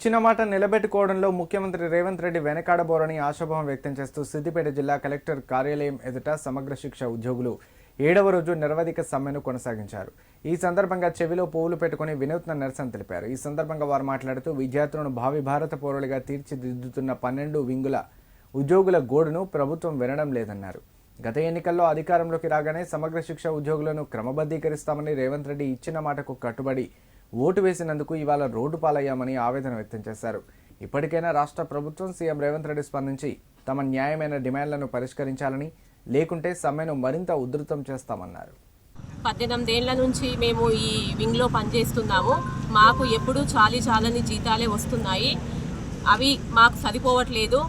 ఇచ్చిన మాట నిలబెట్టుకోవడంలో ముఖ్యమంత్రి రేవంత్ రెడ్డి వెనకాడబోరని ఆశాభావం వ్యక్తం చేస్తూ సిద్దిపేట జిల్లా కలెక్టర్ కార్యాలయం ఎదుట సమగ్ర శిక్ష ఉద్యోగులు ఏడవ రోజు నిరవధిక సమ్మెను కొనసాగించారు. ఈ సందర్భంగా చెవిలో పువ్వులు పెట్టుకుని వినూత్న నిరసన తెలిపారు. ఈ సందర్భంగా వారు మాట్లాడుతూ విద్యార్థులను భావి భారత పౌరులుగా తీర్చిదిద్దుతున్న పన్నెండు వింగుల ఉద్యోగుల గోడును ప్రభుత్వం వినడం లేదన్నారు. గత ఎన్నికల్లో అధికారంలోకి రాగానే సమగ్ర శిక్ష ఉద్యోగులను క్రమబద్ధీకరిస్తామని రేవంత్ రెడ్డి ఇచ్చిన మాటకు కట్టుబడి ఓటు వేసినందుకు ఇవాళ రోడ్డు పాలయ్యామని ఆవేదన వ్యక్తం చేశారు. ఇప్పటికైనా రాష్ట్ర ప్రభుత్వం సీఎం రేవంత్ రెడ్డి స్పందించి తమ న్యాయమైన డిమాండ్లను పరిష్కరించాలని లేకుంటే సమ్మెను మరింత ఉధృతం చేస్తామన్నారు. పద్దెనిమిదేళ్ళ నుంచి మేము ఈ వింగ్లో పనిచేస్తున్నాము. మాకు ఎప్పుడూ చాలీ చాలని జీతాలే వస్తున్నాయి. అవి మాకు సరిపోవట్లేదు.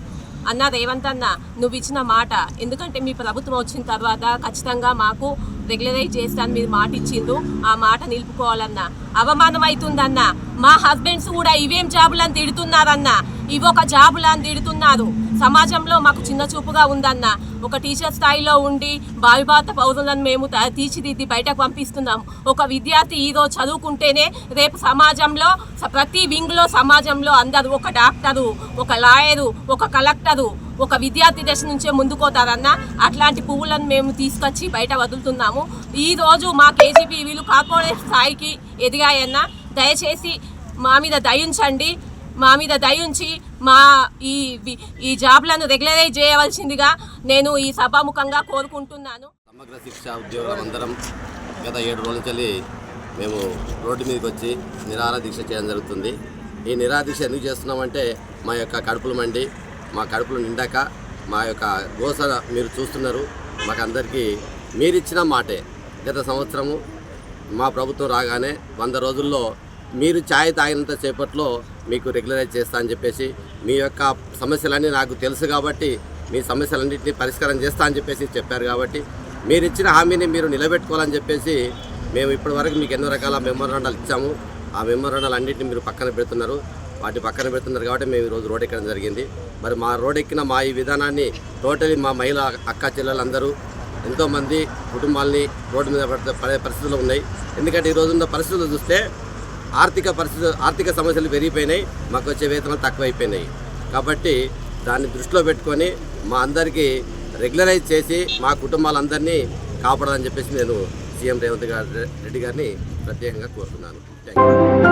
అన్న రేవంత్ అన్న నువ్వు ఇచ్చిన మాట. ఎందుకంటే మీ ప్రభుత్వం వచ్చిన తర్వాత ఖచ్చితంగా మాకు రెగ్యులరైజ్ చేస్తాను మీరు మాట ఇచ్చిండ్రు ఆ మాట నిలుపుకోవాలన్నా. అవమానం అవుతుందన్న మా హస్బెండ్స్ కూడా ఇవేం జాబులని తిడుతున్నారన్న. ఇవి ఒక జాబులని తిడుతున్నారు. సమాజంలో మాకు చిన్న చూపుగా ఉందన్న. ఒక టీచర్ స్థాయిలో ఉండి భావిభారత పౌరులను మేము తీర్చిదిద్ది బయటకు పంపిస్తున్నాం. ఒక విద్యార్థి ఈరోజు చదువుకుంటేనే రేపు సమాజంలో ప్రతి వింగ్లో సమాజంలో అందరూ ఒక డాక్టరు ఒక లాయరు ఒక కలెక్టరు ఒక విద్యార్థి దశ నుంచే ముందుకోతారన్న అట్లాంటి పువ్వులను మేము తీసుకొచ్చి బయట వదులుతున్నాము. ఈ రోజు మా కేజీబీ వీళ్ళు కార్పొరేట్ స్థాయికి ఎదిగాయన్న. దయచేసి మా మీద దయించండి. మా మీద దయించి మా ఈ ఈ జాబ్లను రెగ్యులరైజ్ చేయవలసిందిగా నేను ఈ సభాముఖంగా కోరుకుంటున్నాను. సమగ్ర శిక్ష ఉద్యోగులం అందరం గత ఏడు రోజుల నుంచి మేము రోడ్డు మీదకి వచ్చి నిరాహార దీక్ష చేయడం జరుగుతుంది. ఈ నిరాహార దీక్ష ఎందుకు చేస్తున్నామంటే మా యొక్క కడుపులు మండి మా కడుపులు నిండాక మా యొక్క గోస మీరు చూస్తున్నారు. మాకు అందరికీ మీరిచ్చిన మాటే. గత సంవత్సరము మా ప్రభుత్వం రాగానే వంద రోజుల్లో మీరు ఛాయ్ తాగినంత సేపట్లో మీకు రెగ్యులరైజ్ చేస్తా అని చెప్పేసి మీ యొక్క సమస్యలన్నీ నాకు తెలుసు కాబట్టి మీ సమస్యలన్నింటినీ పరిష్కారం చేస్తా అని చెప్పేసి చెప్పారు కాబట్టి మీరు ఇచ్చిన హామీని మీరు నిలబెట్టుకోవాలని చెప్పేసి మేము ఇప్పటివరకు మీకు ఎన్నో రకాల మెమోరాండాలు ఇచ్చాము. ఆ మెమోరాండాలు అన్నింటినీ మీరు పక్కన పెడుతున్నారు. వాటి పక్కన పెడుతున్నారు కాబట్టి మేము ఈరోజు రోడ్ ఎక్కడం జరిగింది. మరి మా రోడ్ ఎక్కిన మా ఈ విధానాన్ని టోటలీ మా మహిళా అక్క చెల్లెలందరూ ఎంతోమంది కుటుంబాలని రోడ్డు మీద పడే పరిస్థితులు ఉన్నాయి. ఎందుకంటే ఈ రోజున్న పరిస్థితులు చూస్తే ఆర్థిక పరిస్థితి ఆర్థిక సమస్యలు పెరిగిపోయినాయి మాకు వచ్చే వేతనాలు తక్కువైపోయినాయి. కాబట్టి దాన్ని దృష్టిలో పెట్టుకొని మా అందరికీ రెగ్యులరైజ్ చేసి మా కుటుంబాలందరినీ కాపాడాలని చెప్పేసి నేను సీఎం రేవంత్ గారి రెడ్డి గారిని ప్రత్యేకంగా కోరుతున్నాను. Thank you